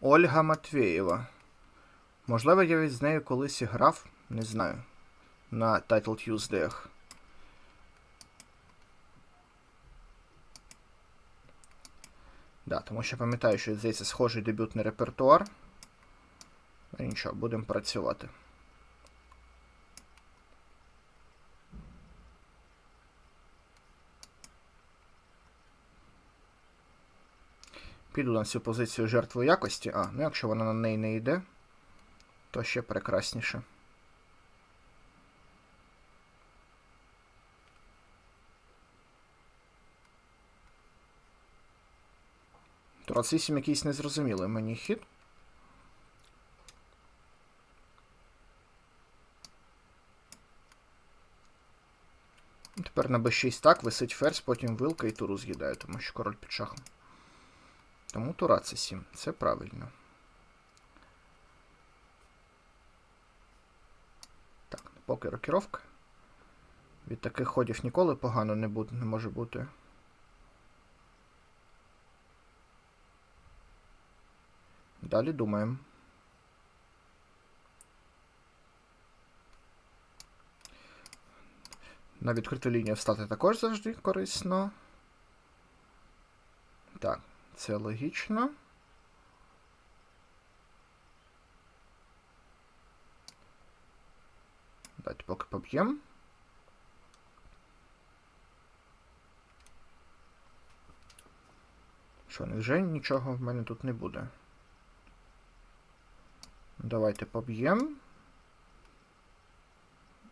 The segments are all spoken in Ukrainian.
Ольга Матвєєва. Можливо, я від з нею колись і грав, не знаю. На Title Tuesday. Да, тому що пам'ятаю, що здається схожий дебютний репертуар. Ну нічого, будемо працювати. Піду на цю позицію жертву якості. А, ну якщо вона на неї не йде, то ще прекрасніше. Турац 8 якийсь незрозумілий мені хід. Тепер на b6 так, висить ферзь, потім вилка і туру з'їдає, тому що король під шахом. Тому тура це 7. Це правильно. Так, поки рокіровка. Від таких ходів ніколи погано не, буде, не може бути. Далі думаємо. На відкриту лінію встати також завжди корисно. Так, це логічно. Давайте поки поб'ємо. Що, невже нічого в мене тут не буде? Давайте поб'ємо.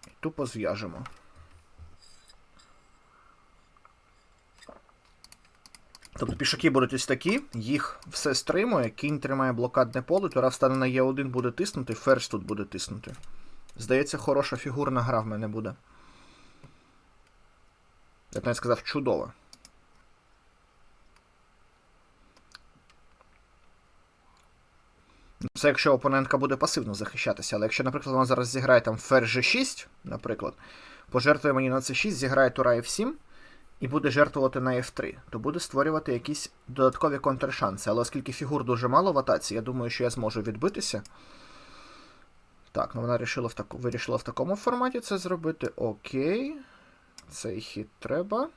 І тупо зв'яжемо. Тобто пішаки будуть ось такі, їх все стримує, кінь тримає блокадне поле, тура встане на Е1 буде тиснути, ферзь тут буде тиснути. Здається, хороша фігурна гра в мене буде. Я навіть сказав, чудова. Це якщо опонентка буде пасивно захищатися, але якщо, наприклад, вона зараз зіграє там ферзь G6, наприклад, пожертвує мені на C6, зіграє тура F7 і буде жертвувати на F3, то буде створювати якісь додаткові контршанси. Але оскільки фігур дуже мало в атаці, я думаю, що я зможу відбитися. Так, ну вона вирішила в, таку, вирішила в такому форматі це зробити. Окей. Цей хід треба.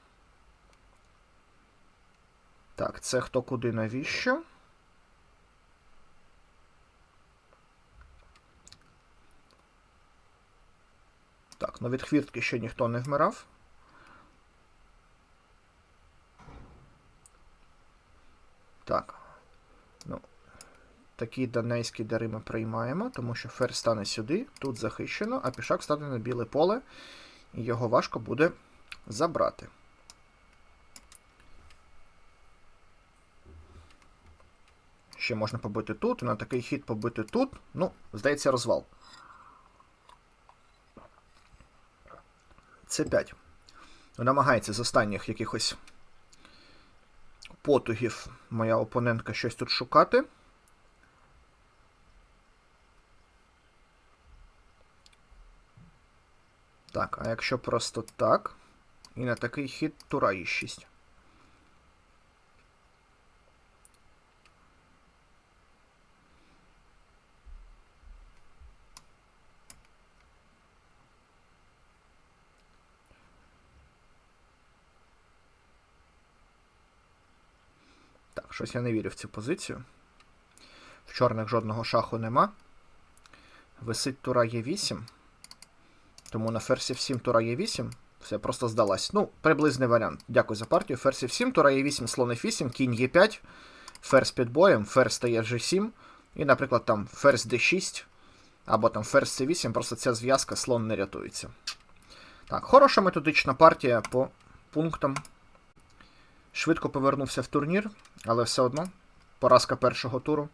Так, це хто куди навіщо? Так, ну від хвіртки ще ніхто не вмирав. Так. Ну, такі данейські дари ми приймаємо, тому що ферзь стане сюди, тут захищено, а пішак стане на біле поле, і його важко буде забрати. Ще можна побити тут, на такий хід побити тут. Ну, здається, розвал. С5. Намагається з останніх якихось потугів моя опонентка щось тут шукати. Так, а якщо просто так, і на такий хід тура Е6. Так, щось я не вірю в цю позицію. В чорних жодного шаху нема. Висить тура Е8. Тому на ферзі 7 тура Е8. Все, просто здалась. Ну, приблизний варіант. Дякую за партію. Ферзь 7 тура Е8, слон F8, кінь Е5, ферзь під боєм, ферзь стає G7. І, наприклад, там ферзь D6, або там ферзь C8, просто ця зв'язка слон не рятується. Так, хороша методична партія по пунктам. Швидко повернувся в турнір, але все одно поразка першого туру.